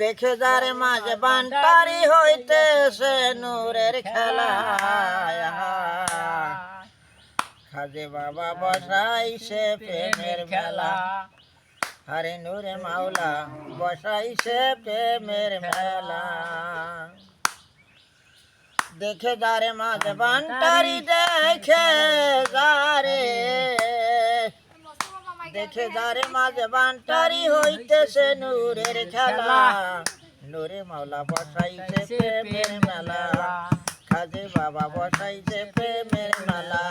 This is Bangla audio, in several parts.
দেখে যারে মাঝে বান্টারি হইতেছে নূরের খেলা। খাজে বাবা বসাইছে প্রেমের মেলা। হরে নূরে মাওলা বসাইছে প্রেমের মেলা। দেখে যারে মাঝে বান্টারি দেখে যারে দেখে যারে মাঝে বান্টারি হইতেছে নূরের খেলা। নূরে মাওলা বসাইছে প্রেমের মেলা। খাজে বাবা বসাইছে প্রেমের মেলা।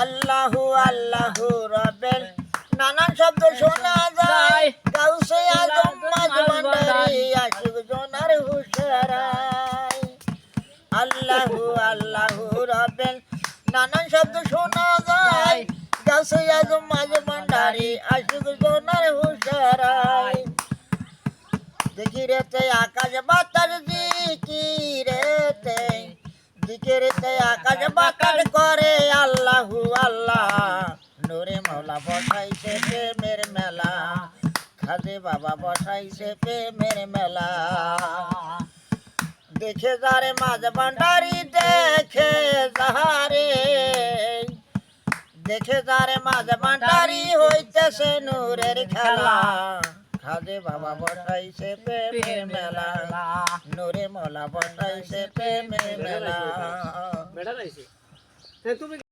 আল্লাহু আল্লাহু রবেল নানান শব্দ শোনা যায়। গাউসে আজম মাঝ ভান্ডারি আশিক জোনার হুশারাই আল্লাহু আল্লাহু রবেল নানান শব্দ শোনা যায়। গাউসে আজম মাঝ ভান্ডারি, আশিক জোনার হুশারাই দেখি রেতে আকাশ বাতাস দিকি রেতে দিকে রেতে আকাশ বাতাস করে আল্লাহু আল্লাহ। নূরে মাওলা বসাইছে প্রেমের মেলা খাজে বাবা বসাইছে প্রেমের মেলা। দেখে যারে মাঝ ভান্ডারি দেখে যারে দেখে যারে মাঝে ভান্ডারি হইতেছে নূরের খেলা। খাজে বাবা বসাইছে প্রেমের মেলা। নূরে মলা বসাইছে প্রেমের মেলা তুমি